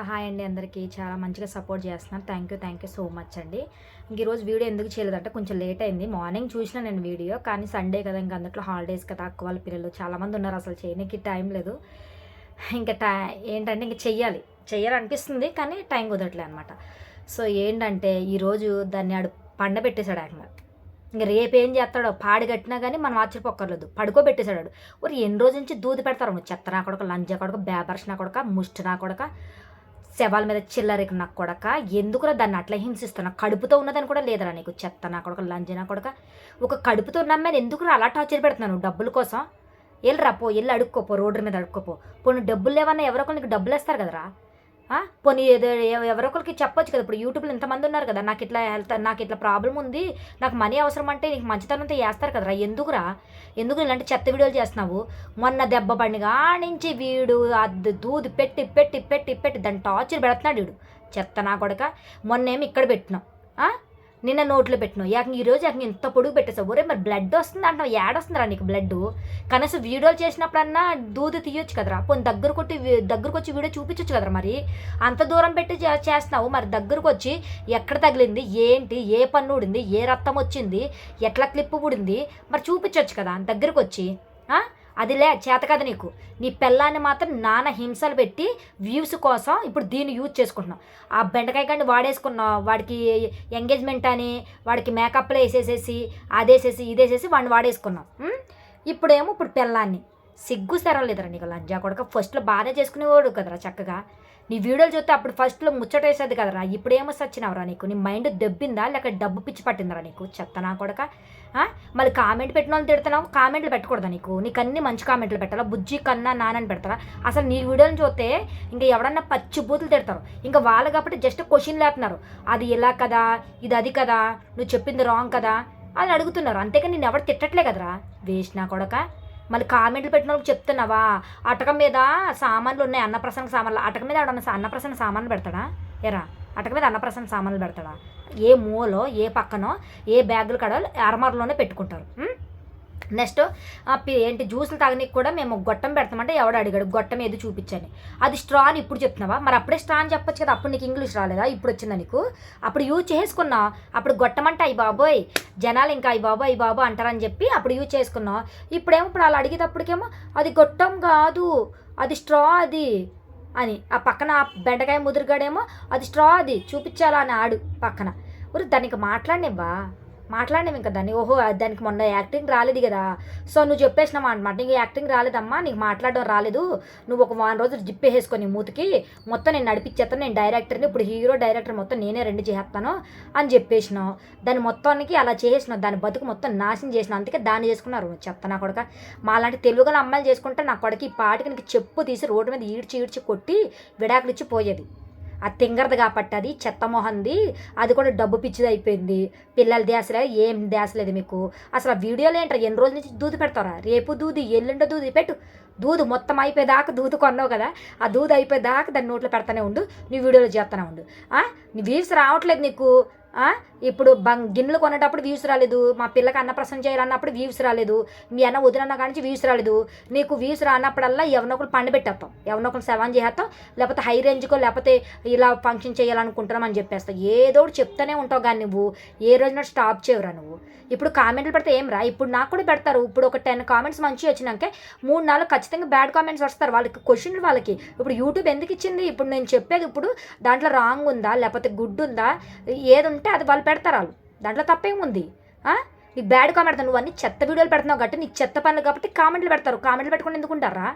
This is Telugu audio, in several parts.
హాయ్ అండి అందరికీ. చాలా మంచిగా సపోర్ట్ చేస్తున్నారు. Thank you thank you so much అండి. ఇంక ఈరోజు వీడియో ఎందుకు చేయలేదంటే కొంచెం లేట్ అయింది. మార్నింగ్ చూసిన నేను వీడియో కానీ సండే కదా ఇంకా అందులో హాలిడేస్ కదా అక్క వాళ్ళ పిల్లలు చాలామంది ఉన్నారు అసలు చేయడానికి టైం లేదు. ఇంకా టై ఏంటంటే ఇంక చెయ్యాలి. చెయ్యాలనిపిస్తుంది కానీ టైం కుదరట్లే అనమాట సో ఏంటంటే ఈరోజు దాన్ని ఆడు పండబెట్టేశాడు ఏకంగా. ఇంక రేపు ఏం చేస్తాడో పాడి కట్టినా కానీ మనం ఆశ్చర్యపోక్కర్లేదు పడుకోబెట్టేశాడు ఒరి ఎన్ని రోజుల నుంచి దూది పెడతారు నువ్వు? చెత్త నా కొడక లంజ కొడక బేబర్ష్ నా కొడక ముష్టి నా కొడక. శవాల మీద చిల్లరికి నా కొడక ఎందుకురా దాన్ని అట్లా హింసిస్తున్నా? కడుపుతో ఉన్నదని కూడా లేదురా నీకు చెత్త నా కొడక లంజనా కొడక. ఒక కడుపుతో ఉన్న అమ్మాయిని ఎందుకురా అలా టార్చర్ పెడుతున్నాను డబ్బుల కోసం? వెళ్ళరా పో వెళ్ళి అడుక్కోపో రోడ్డు మీద అడుక్కోపో. పోనీ డబ్బులు లేవన్నా ఎవరో ఒకరు నీకు డబ్బులు వేస్తారు కదరా? పోనీ ఏదో ఎవ- చెప్పొచ్చు కదా. ఇప్పుడు యూట్యూబ్లో ఇంతమంది ఉన్నారు కదా. నాకు ఇట్లా హెల్త్ నాకు ఇట్లా ప్రాబ్లం ఉంది. నాకు మనీ అవసరం అంటే నీకు మంచితనంతో వేస్తారు కదరా. ఎందుకురా? ఎందుకు ఇలాంటి చెత్త వీడియోలు చేస్తున్నావు? మొన్న దెబ్బ పండుగ నుంచి వీడు అది దూది పెట్టి పెట్టి పెట్టి పెట్టి దాన్ని టార్చర్ పెడుతున్నాడు వీడు. చెత్త నా కొడక. మొన్నేమి ఇక్కడ పెట్టినాం. నిన్న నోట్లో పెట్టినావు. యాక ఈరోజు యాక ఇంత పొడుగు పెట్టేసావు. ఒరే మరి బ్లడ్ వస్తుంది అంటావు వస్తుందిరా నీకు బ్లడ్ కనీసం వీడియోలు చేసినప్పుడన్నా దూది తీయొచ్చు కదరా. పోనీ దగ్గరకు కొట్టి దగ్గరకు వచ్చి వీడియో చూపించొచ్చు కదరా మరి? అంత దూరం పెట్టి చేస్తున్నావు. మరి దగ్గరకు వచ్చి ఎక్కడ తగిలింది? ఏంటి? ఏ పన్ను ఊడింది? ఏ రక్తం వచ్చింది? ఎట్లా క్లిప్ ఊడింది? మరి చూపించవచ్చు కదా దగ్గరకు వచ్చి ఆ? అది లే చేత కదా నీకు. నీ పిల్లాన్ని మాత్రం నాన్న హింసలు పెట్టి వ్యూస్ కోసం ఇప్పుడు దీన్ని యూజ్ చేసుకుంటున్నావు. ఆ బెండకాయ కానీ వాడేసుకున్నావు వాడికి ఎంగేజ్మెంట్ అని వాడికి మేకప్లో వేసేసేసి అదేసేసి ఇదేసేసి వాడిని వాడేసుకున్నావు. ఇప్పుడేమో ఇప్పుడు పిల్లాన్ని సిగ్గు సరం లేదురా నీకు. లంజా కొడక ఫస్ట్లో బాగానే చేసుకునేవాడు కదరా చక్కగా. నీ వీడియోలు చూస్తే అప్పుడు ఫస్ట్లో ముచ్చట వేసేది కదరా. ఇప్పుడేమో సచ్చినవరా నీకు? నీ మైండ్ దెబ్బిందా? లేక డబ్బు పిచ్చి పట్టిందరా నీకు? చెత్త నా కొడక. మళ్ళీ కామెంట్ పెట్టిన వాళ్ళు తిడుతున్నావు? కామెంట్లు పెట్టకూడదా నీకు? నీకు అన్ని మంచి కామెంట్లు పెట్టాలా? బుజ్జి కన్నా నానని పెడతారా? అసలు నీ వీడియోలు చూస్తే ఇంకా ఎవడన్నా పచ్చి బూతులు తిడతారు. ఇంకా వాళ్ళు కాబట్టి జస్ట్ క్వశ్చన్ లేపుతున్నారు అది ఇలా కదా? ఇది అది కదా? నువ్వు చెప్పింది రాంగ్ కదా? అని అడుగుతున్నారు. అంతేకాని నేను ఎవరు తిట్టట్లే కదరా? వేసినా కొడక. మళ్ళీ కామెంట్లు పెట్టిన వాళ్ళకి చెప్తున్నావా? అటకం మీద సామాన్లు ఉన్నాయి అన్నప్రసన్న సామాన్లు. అటక మీద ఎవడన్నా అన్నప్రసన్న సామాన్లు పెడతాడా? ఎరా అటక మీద అన్నప్రసన్న సామాన్లు పెడతాడా? ఏ మూలో ఏ పక్కనో ఏ బ్యాగులు కడ అరమరలోనే పెట్టుకుంటారు. నెక్స్ట్ ఏంటి జ్యూసులు తాగనీకి కూడా మేము గొట్టం పెడతామంటే ఎవడు అడిగాడు గొట్టం ఏది చూపించని. అది స్ట్రా అని ఇప్పుడు చెప్తున్నావా? మరి అప్పుడే స్ట్రా అని చెప్పొచ్చు కదా అప్పుడు నీకు ఇంగ్లీష్ రాలేదా? ఇప్పుడు వచ్చిందా నీకు? అప్పుడు యూజ్ చేసుకున్నావు అప్పుడు గొట్టం అంటే అయ్యి బాబోయ్ జనాలు ఇంకా అయ్యి బాబు అయ్యి బాబు అంటారని చెప్పి అప్పుడు యూజ్ చేసుకున్నావు ఇప్పుడేమో ఇప్పుడు అలా అడిగేటప్పటికేమో అది గొట్టం కాదు అది స్ట్రా అది అని. ఆ పక్కన ఆ బెండకాయ ముదురుగాడేమో అది స్ట్రా అది చూపించాలా అని ఆడు పక్కన. ఒరే దానికి మాట్లాడినివ్వా? మాట్లాడినావు ఇంకా దాన్ని. ఓహో దానికి మొన్న యాక్టింగ్ రాలేదు కదా. సో నువ్వు చెప్పేసినావా అనమాట నీకు యాక్టింగ్ రాలేదమ్మా నీకు మాట్లాడడం రాలేదు. నువ్వు ఒక వారం రోజులు జిప్పేసేసుకొని మూతికి. మొత్తం నేను నడిపించేస్తాను నేను డైరెక్టర్ని ఇప్పుడు హీరో డైరెక్టర్ మొత్తం నేనే రెండు చేస్తాను అని చెప్పేసినావు. దాని మొత్తానికి అలా చేసిన దాని బతుకు మొత్తం నాశనం చేసిన అందుకే దాన్ని చేసుకున్నారు. చెత్త నా కొడక. మాలాంటి తెలుగుల అమ్మాయిలు చేసుకుంటే నా కొడకి ఈ పాటికి నీకు చెప్పు తీసి రోడ్డు మీద ఈడ్చి ఈడ్చి కొట్టి విడాకులు ఇచ్చి పోయేది. ఆ తింగరది కాబట్టి అది చెత్త మొహంది అది కూడా డబ్బు పిచ్చిది అయిపోయింది. పిల్లల ధ్యాసలే ఏం దేసలేదు మీకు. అసలు ఆ వీడియోలు ఏంటారు? ఎన్ని రోజుల నుంచి దూది పెడతారా రేపు దూది ఎల్లుండో దూది పెట్టు. దూదు మొత్తం అయిపోయేదాకా దూదు కొన్నావు కదా ఆ దూది అయిపోయేదాకా దాన్ని నోట్లో పెడతానే ఉండు నీ వీడియోలో చేస్తూనే ఉండు. ఆ? నీ వ్యూస్ రావట్లేదు నీకు. ఇప్పుడు బంగ్ గిన్నెలు కొనేటప్పుడు వ్యూస్ రాలేదు. మా పిల్లకి అన్నప్రసన్న చేయాలన్నప్పుడు వ్యూస్ రాలేదు. మీ అన్న వదిలన్న కాడి నుంచి వ్యూస్ రాలేదు. నీకు వ్యూస్ రానప్పుడల్లా ఎవరినొకరు పండు పెట్టేస్తాం. ఎవరినొకరు సెవెన్ చేస్తాం లేకపోతే హై రేంజ్కో లేకపోతే ఇలా ఫంక్షన్ చేయాలనుకుంటున్నాం అని చెప్పేస్తావు ఏదో ఒకటి చెప్తానే ఉంటావు కానీ నువ్వు. ఏ రోజున స్టాప్ చేయవురా నువ్వు. ఇప్పుడు కామెంట్లు పెడితే ఏం రా? ఇప్పుడు నాకు కూడా పెడతారు. ఇప్పుడు ఒక టెన్ కామెంట్స్ మంచిగా వచ్చినాకే మూడు నాలుగు ఖచ్చితంగా బ్యాడ్ కామెంట్స్ వస్తారు. వాళ్ళకి క్వశ్చన్ వాళ్ళకి. ఇప్పుడు యూట్యూబ్ ఎందుకు ఇచ్చింది? ఇప్పుడు నేను చెప్పేది ఇప్పుడు దాంట్లో రాంగ్ ఉందా? లేకపోతే గుడ్ ఉందా? ఏది ఉంటే అది వాళ్ళు పెడతారు వాళ్ళు. దాంట్లో తప్పేముంది? నీ నీకు బ్యాడ్ కామెంట్ నువ్వు అన్ని చెత్త వీడియోలు పెడుతున్నావు కాబట్టి నీకు చెత్త పనులు కాబట్టి కామెంట్లు పెడతారు. కామెంట్లు పెట్టుకుని ఎందుకు ఉంటారా?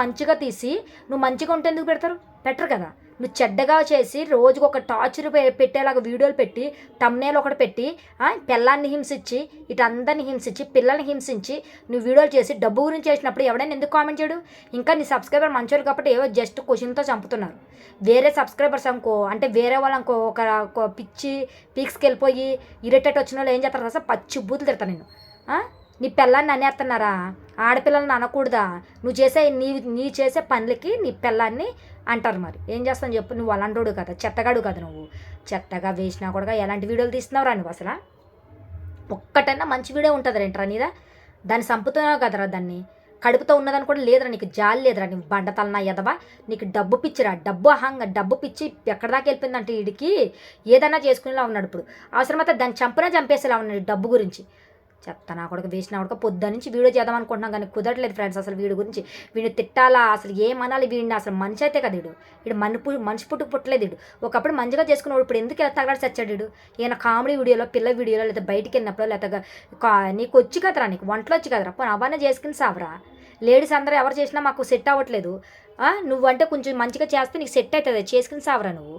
మంచిగా తీసి నువ్వు మంచిగా ఉంటే ఎందుకు పెడతారు? పెట్టరు కదా. నువ్వు చెడ్డగా చేసి రోజుకు ఒక టార్చర్ పెట్టేలాగా వీడియోలు పెట్టి తమ్నేలు ఒకటి పెట్టి పిల్లాన్ని హింసించి ఇటు అందరిని హింసించి పిల్లల్ని హింసించి నువ్వు వీడియోలు చేసి డబ్బు గురించి చేసినప్పుడు ఎవడైనా ఎందుకు కామెంట్ చేయడు? ఇంకా నీ సబ్స్క్రైబర్ మంచోళ్ళు కాబట్టి ఏవో జస్ట్ క్వశ్చన్తో చంపుతున్నారు. వేరే సబ్స్క్రైబర్స్ అనుకో అంటే వేరే వాళ్ళు అనుకో ఒక పిచ్చి పీక్స్కి వెళ్ళిపోయి ఇరిటేట్ వచ్చిన వాళ్ళు ఏం చేస్తారు కదా పచ్చి బూతులు తిడతాను నేను. నీ పిల్లాన్ని అనేస్తున్నారా ఆడపిల్లల్ని అనకూడదా నువ్వు చేసే నీ నీ చేసే పనులకి నీ పిల్లాన్ని అంటారు మరి. ఏం చేస్తాను చెప్పు. నువ్వు అలాంటోడు కదా. చెత్తగాడు కదా నువ్వు. చెత్తగా వేసినా కూడా ఎలాంటి వీడియోలు తీస్తున్నావురా నువ్వు అసలు? ఒక్కటన్నా మంచి వీడియో ఉంటుంది రేంట్రా నీదా? దాన్ని చంపుతున్నావు కదరా దాన్ని. కడుపుతో ఉన్నదని కూడా లేదురా నీకు జాలి లేదురా. నీకు బండతలనా ఎదవా? నీకు డబ్బు పిచ్చిరా. డబ్బు అహంగా డబ్బు పిచ్చి ఎక్కడ దాకా వెళ్ళిపోయిందంటే వీడికి ఏదైనా చేసుకునేలా ఉన్నాడు ఇప్పుడు. అవసరమైతే దాన్ని చంపినా చంపేసేలా ఉన్నాడు డబ్బు గురించి. చెత్త నా కొడుకు వేసిన కొడుకు పొద్దు నుంచి వీడియో చేద్దాం అనుకుంటున్నాం కానీ కుదరట్లేదు ఫ్రెండ్స్ అసలు వీడి గురించి వీడిని తిట్టాలా? అసలు ఏమనాలి వీడిని? అసలు మనిషి అయితే కదా వీడు. వీడు మని మనిషి పుట్టుకు పుట్టలేదు వీడు. ఒకప్పుడు మంచిగా చేసుకున్నాడు ఇప్పుడు ఎందుకు ఇలా తగలాడి చచ్చాడు వీడు? ఈయన కామెడీ వీడియోలో పిల్ల వీడియోలో లేదా బయటికి వెళ్ళినప్పుడు లేదా నీకు వచ్చి కదరా నీకు? వంటలు వచ్చి కదరా? పోనీ అవన్నీ చేసుకుని సావరా? లేడీస్ అందరూ ఎవరు చేసినా మాకు సెట్ అవ్వట్లేదు. నువ్వంటే కొంచెం మంచిగా చేస్తే నీకు సెట్ అవుతుంది. చేసుకుని సావరా నువ్వు?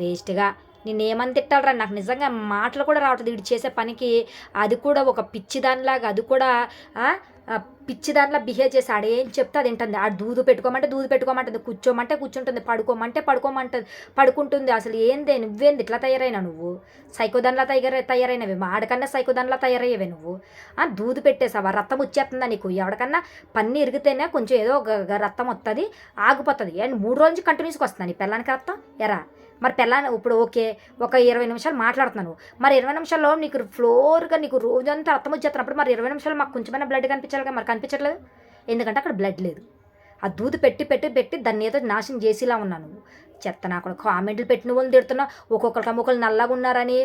వేస్ట్గా నేను ఏమని తిట్టాలరా? నాకు నిజంగా మాటలు కూడా రావట్లేదు. వీడు చేసే పనికి అది కూడా ఒక పిచ్చిదానిలాగా అది కూడా పిచ్చి ఆ, పిచ్చిదానిలా బిహేవ్ చేసి ఆడేం చెప్తే అది ఏంటంది ఆడు దూదు పెట్టుకోమంటే దూదు పెట్టుకోమంటుంది. కూర్చోమంటే కూర్చుంటుంది. పడుకోమంటే పడుకోమంటుంది పడుకుంటుంది. అసలు ఏందే నువ్వేంది ఇట్లా తయారైనా నువ్వు? సైకోదానిలా తయారు తయారైనవి. ఆడకన్నా సైకోదానిలా తయారయ్యేవే నువ్వు. ఆ, దూదు పెట్టేసావా? రక్తం వచ్చేస్తుందా నీకు? ఎవడికన్నా పన్ను ఇరిగితేనే కొంచెం ఏదో ఒక ఒక రక్తం వస్తుంది ఆగిపోతుంది. అండ్ మూడు రోజు నుంచి కంటిన్యూస్గా వస్తుంది నీ పిల్లానికి రక్తం ఎరా మరి పిల్లని ఇప్పుడు ఓకే ఒక ఇరవై నిమిషాలు మాట్లాడుతున్నాను. మరి ఇరవై నిమిషాల్లో నీకు ఫ్లోర్గా నీకు రోజంతా రక్తం వచ్చేస్తున్నప్పుడు మరి ఇరవై నిమిషాలు మాకు కొంచెమైనా బ్లడ్ కనిపించాలి కదా మరి కనిపించట్లేదు? ఎందుకంటే అక్కడ బ్లడ్ లేదు. ఆ దూది పెట్టి పెట్టి పెట్టి దాన్ని ఏదో నాశనం చేసేలా ఉన్నాను. చెత్త నాకు కామెంట్లు పెట్టిన వాళ్ళు తిడుతున్నా ఒక్కొక్కరికి అమ్మొకరు నల్లగా ఉన్నారని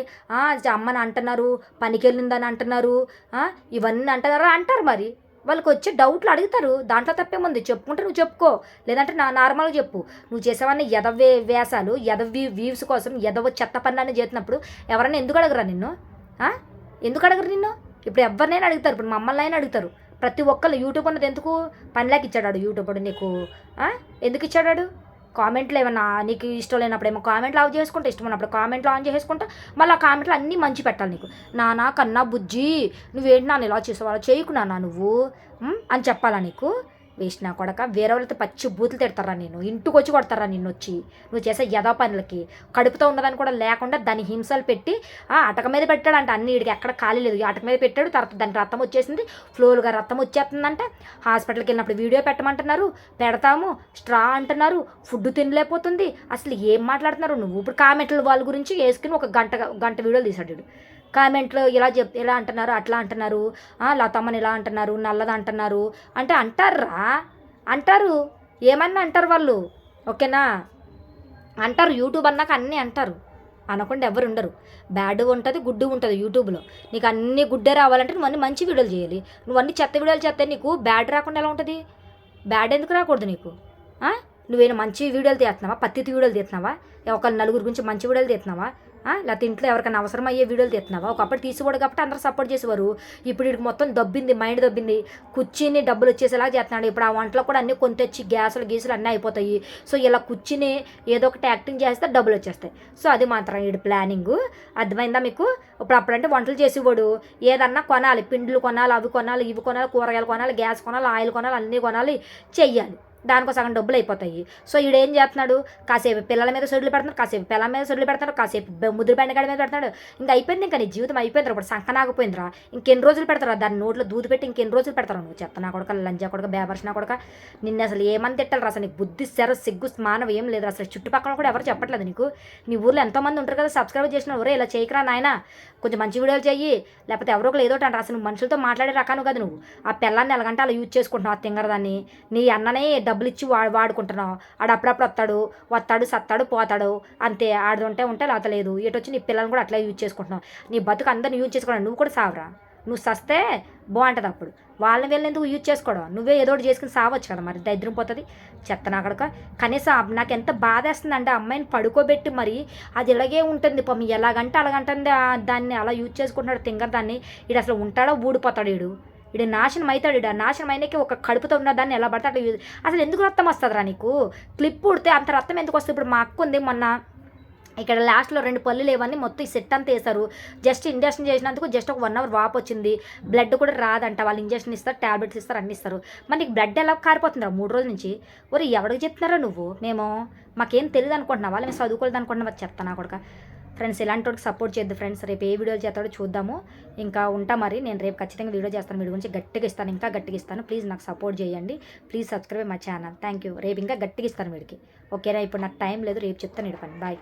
అమ్మని అంటున్నారు పనికి వెళ్ళిందని అంటున్నారు ఇవన్నీ అంటున్నారా? అంటారు మరి. వాళ్ళకి వచ్చే డౌట్లు అడుగుతారు. దాంట్లో తప్పేముంది? చెప్పుకుంటే నువ్వు చెప్పుకో. లేదంటే నా నార్మల్గా చెప్పు. నువ్వు చేసేవన్నీ ఎదవే వేసాలు ఎదవి వ్యూస్ కోసం ఎదవ చెత్త పనులన్నీ చేసినప్పుడు ఎవరైనా ఎందుకు అడగరా నిన్ను? ఎందుకు అడగరు నిన్ను? ఇప్పుడు ఎవరినైనా అడుగుతారు. ఇప్పుడు మమ్మల్ని అయినా అడుగుతారు. ప్రతి ఒక్కళ్ళు యూట్యూబ్ అన్నది ఎందుకు? పనిలాకి ఇచ్చాడాడు యూట్యూబ్ నీకు. ఎందుకు ఇచ్చాడాడు? కామెంట్లు ఏమన్నా నీకు ఇష్టం లేనప్పుడు ఏమో కామెంట్లు ఆఫ్ చేసుకుంటా ఇష్టం ఉన్నప్పుడు కామెంట్లు ఆన్ చేసుకుంటా మళ్ళీ ఆ కామెంట్లు అన్నీ మంచి పెట్టాలి నీకు. నానా కన్నా బుజ్జి నువ్వేంటి నాన్న ఇలా చేసావు అలా చేయకు నాన్న నువ్వు అని చెప్పాలా నీకు? వేసినా కొడక వేరే వాళ్ళతో పచ్చి బూతులు తిడతారా నేను ఇంటికి వచ్చి కొడతారా నిన్ను వచ్చి? నువ్వు చేసే యథా పనులకి. కడుపుతో ఉన్నదని కూడా లేకుండా దాని హింసలు పెట్టి ఆ అటక మీద పెట్టాడంట. అన్ని ఇడికి ఎక్కడ ఖాళీ లేదు. అటక మీద పెట్టాడు. తర్వాత దాని రక్తం వచ్చేసింది. ఫ్లోర్గా రక్తం వచ్చేస్తుందంట. హాస్పిటల్కి వెళ్ళినప్పుడు వీడియో పెట్టమంటున్నారు. పెడతాము. స్ట్రా అంటున్నారు. ఫుడ్ తినలేకపోతుంది. అసలు ఏం మాట్లాడుతున్నారు? నువ్వు ఇప్పుడు కామెంట్లు వాళ్ళ గురించి వేసుకుని ఒక గంట గంట వీడియోలు తీసాడు కామెంట్లు ఇలా చెప్ ఇలా అంటున్నారు అట్లా అంటున్నారు లతమ్మని ఇలా అంటున్నారు నల్లది అంటున్నారు అంటే అంటారా అంటారు. ఏమన్నా అంటారు వాళ్ళు. ఓకేనా? అంటారు. యూట్యూబ్ అన్నాక అన్నీ అంటారు. అనకుండా ఎవరు ఉండరు. బ్యాడ్ ఉంటుంది గుడ్డు ఉంటుంది యూట్యూబ్లో. నీకు అన్ని గుడ్డే రావాలంటే నువ్వు అన్ని మంచి వీడియోలు చేయాలి. నువ్వు అన్ని చెత్త వీడియోలు చేస్తే నీకు బ్యాడ్ రాకుండా ఎలా ఉంటుంది? బ్యాడ్ ఎందుకు రాకూడదు నీకు? ఆ? నువ్వేనా మంచి వీడియోలు తీస్తున్నావా? పత్తి వీడియోలు తీస్తున్నావా? ఒక నలుగురు గురించి మంచి వీడియోలు తీస్తున్నావా? లేకపోతే ఇంట్లో ఎవరికైనా అవసరం అయ్యే వీడియోలు తీస్తున్నావా? ఒకప్పుడు తీసుకోడు కాబట్టి అందరూ సపోర్ట్ చేసేవారు. ఇప్పుడు వీడికి మొత్తం దబ్బింది మైండ్ దబ్బింది. కుర్చీని డబ్బులు వచ్చేసేలా చేస్తున్నాడు. ఇప్పుడు ఆ వంటలో కూడా అన్నీ కొని తెచ్చి గ్యాసులు గీసులు అన్నీ అయిపోతాయి. సో ఇలా కుర్చీని ఏదో ఒకటి యాక్టింగ్ చేస్తే డబ్బులు వచ్చేస్తాయి. సో అది మాత్రం వీడి ప్లానింగ్ అర్థమైందా మీకు? ఇప్పుడు అప్పుడంటే వంటలు చేసేవాడు. ఏదన్నా కొనాలి పిండిలు కొనాలి అవి కొనాలి ఇవి కొనాలి కూరగాయలు కొనాలి గ్యాస్ కొనాలి ఆయిల్ కొనాలి అన్నీ కొనాలి చెయ్యాలి. దానికో సగం డబ్బులు అయిపోతాయి సో ఈడు ఏం చేస్తున్నాడు కాసేపు పిల్లల మీద సొడ్లు పెడుతున్నాడు కాసేపు పిల్లల మీద సొడ్లు పెడతాడు కాసేపు ముద్దు ముద్ర బెండగాడి మీద పెడతాడు ఇంకా అయిపోయింది ఇంకా నీ జీవితం అయిపోయిందిరా ఇప్పుడు సంకనాగిపోయిందిరా. ఇంకెన్ని రోజులు పెడతారా దాని నోట్లో దూది పెట్టి ఇంకెన్ని రోజులు పెడతారా నువ్వు? చెత్త నా కొడక లంజా కొడక బేబర్షణ నా కొడక? నిన్ను అసలు ఏమని తిట్టాలి అసలు నీకు బుద్ధి సెర సిగ్గు మానవ ఏం లేదు అసలు. చుట్టుపక్కల కూడా ఎవరు చెప్పట్లేదు నీకు. నీ ఊర్లో ఎంతోమంది ఉంటారు కదా సబ్స్క్రైబ్ చేసిన ఒరే ఇలా చేయకరా నాయన. కొంచెం మంచి వీడియోలు చెయ్యి. లేకపోతే ఎవరో ఒకరు ఏదో అంటారు. అసలు మనుషులతో మాట్లాడే రకాను కదా నువ్వు. ఆ పిల్లాన్ని ఎలాగంటే అలా యూజ్ చేసుకుంటున్నావు ఆ తింగరదాన్ని. నీ అన్ననే డబ్బులు ఇచ్చి వా వాడుకుంటున్నావు. ఆడు అప్పుడప్పుడు వస్తాడు వస్తాడు సత్తాడు పోతాడు. అంతే ఆడుతుంటే ఉంటే ఉంటే లేదు. ఇటు వచ్చి నీ పిల్లల్ని కూడా అట్లా యూజ్ చేసుకుంటున్నావు. నీ బతుకు అందరిని యూజ్ చేసుకోవడం నువ్వు కూడా సావరా. నువ్వు సస్తే బాగుంటుంది అప్పుడు. వాళ్ళని వెళ్ళేందుకు ఎందుకు యూజ్ చేసుకోవడం? నువ్వే ఏదో ఒకటి చేసుకుని సావచ్చు కదా మరి. దరిద్రం పోతుంది. చెత్త నాకడక కనీసం నాకు ఎంత బాధ వేస్తుందంటే ఆ అమ్మాయిని పడుకోబెట్టి మరి అది ఇలాగే ఉంటుంది. పాపం ఎలాగంటే అలాగంటుంది. దాన్ని అలా యూజ్ చేసుకుంటున్నాడు తింగర్ దాన్ని. ఇడు అసలు ఉంటాడో ఊడిపోతాడు వీడు వీడు నాశనం అవుతాడు ఇడు నాశనం అయినకి ఒక కడుపుతో ఉన్న దాన్ని ఎలా పడితే అట్లా యూజ్ అసలు ఎందుకు రక్తం వస్తుందిరా నీకు? క్లిప్ ఉడితే అంత రక్తం ఎందుకు వస్తుంది? ఇప్పుడు మా అక్క ఉంది మొన్న. ఇక్కడ లాస్ట్లో రెండు పళ్ళు లేవన్నీ మొత్తం ఈ సెట్ అంతా వేశారు. జస్ట్ ఇంజక్షన్ చేసినందుకు జస్ట్ ఒక వన్ అవర్ వాప్ వచ్చింది. బ్లడ్ కూడా రాదంట. వాళ్ళు ఇంజక్షన్ ఇస్తారు టాబ్లెట్స్ ఇస్తారు అన్ని ఇస్తారు. మరి నీకు బ్లడ్ ఎలా కారిపోతుందిరా మూడు రోజుల నుంచి? ఒరే ఎవరికి చెప్తున్నారా నువ్వు? మేము మాకేం తెలియదు అనుకుంటున్నావా మేము చదువుకోలేదు అనుకుంటున్నావా చెప్తాను కొడుక? ఫ్రెండ్స్ ఇలాంటి వాడికి సపోర్ట్ చేద్దు ఫ్రెండ్స్. రేపు ఏ వీడియోలు చేస్తాడో చూద్దాము. ఇంకా ఉంటా మరి. నేను రేపు ఖచ్చితంగా వీడియో చేస్తాను. వీడియో గురించి గట్టిగా ఇస్తాను. ఇంకా గట్టిగా ఇస్తాను. ప్లీజ్ నాకు సపోర్ట్ చేయండి. Please subscribe my channel. Thank you రేపు ఇంకా గట్టిగా ఇస్తాను వీడికి. ఓకేనా? ఇప్పుడు నాకు టైం లేదు. రేపు చెప్తాను ఇడపండి బాయ్.